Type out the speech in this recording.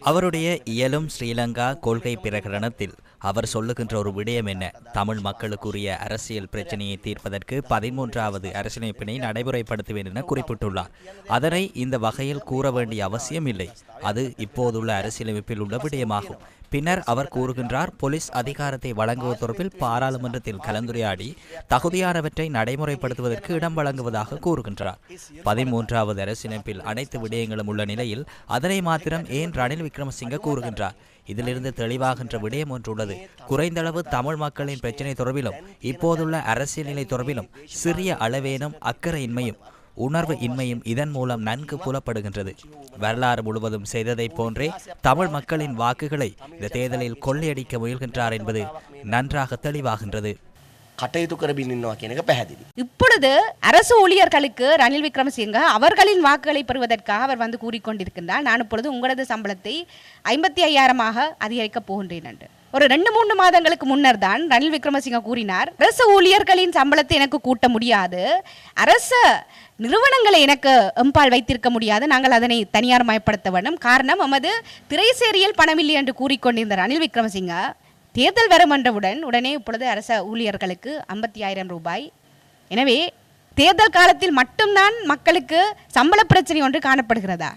அவருடைய இயலும் ஸ்ரீலங்கா கொள்கை பிரகடனத்தில் அவர் சொல்லுகின்ற ஒரு விடயம் என்ன? தமிழ் மக்களுக்குரிய அரசியல் பிரச்சனையை தீர்ப்பதற்கு பதிமூன்றாவது அரசியலமைப்பினை நடைமுறைப்படுத்துவேன் என குறிப்பிட்டுள்ளார். அதனை இந்த வகையில் கூற வேண்டிய அவசியம் இல்லை அது இப்போதுள்ள அரசியலமைப்பில் உள்ள விடயமாகும். பின்னர் அவர் கூறுகின்றார் போலீஸ் அதிகாரத்தை வழங்குவது தொடர்பில் பாராளுமன்றத்தில் கலந்துரையாடி தகுதியானவற்றை நடைமுறைப்படுத்துவதற்கு இடம் வழங்குவதாக கூறுகின்றார். பதிமூன்றாவது அரசினப்பில் அனைத்து விடயங்களும் உள்ள நிலையில் அதனை மாத்திரம் ஏன் ரணில் விக்ரமசிங்க கூறுகின்றார்? இதிலிருந்து தெளிவாகின்ற விடயம் ஒன்றுள்ளது குறைந்தளவு தமிழ் மக்களின் பிரச்சினை தொடர்பிலும் இப்போதுள்ள அரசியல் நிலை தொடர்பிலும் சிறிய அளவேனும் அக்கறையின்மையும் உணர்வு இன்மையும் இதன் மூலம் நன்கு புலப்படுகின்றது வரலாறு முழுவதும் செய்ததைப் போன்றே தமிழ் மக்களின் வாக்குகளை இந்த தேர்தலில் கொள்ளையடிக்க முயல்கின்றார் என்பது நன்றாக தெளிவாகின்றது කටයුතු කරමින් ඉන්නවා කියන එක පැහැදිලි. இப்பொழுது அரசு ஊழியர்களுக்கு ரணில் விக்ரமசிங்க அவர்களின் வாக்குகளை பெறுவதற்காக அவர் வந்து கூறிக்கொண்டிருக்கின்றார் நான் இப்பொழுது உங்களது சம்பளத்தை ஐம்பத்தி ஐயாயிரமாக அதிகரிக்கப் போகின்றேன் என்று ஒரு ரெண்டு மூணு மாதங்களுக்கு முன்னர் தான் ரணில் விக்ரமசிங்க கூறினார் அரசு ஊழியர்களின் சம்பளத்தை எனக்கு கூட்ட முடியாது. அரச நிறுவனங்களை எனக்கு எம்பால் வைத்திருக்க முடியாது. நாங்கள் அதனை தனியார் மயப்படுத்த வேண்டும். காரணம் நமது திரைசேரியில் பணமில்லை என்று கூறிக்கொண்டிருந்த ரணில் விக்ரமசிங்க தேர்தல் வரும் என்றவுடன் உடனே இப்பொழுது அரச ஊழியர்களுக்கு ஐம்பத்தி ஆயிரம் ரூபாய். எனவே தேர்தல் காலத்தில் மட்டும்தான் மக்களுக்கு சம்பள பிரச்சனை ஒன்று காணப்படுகிறதா?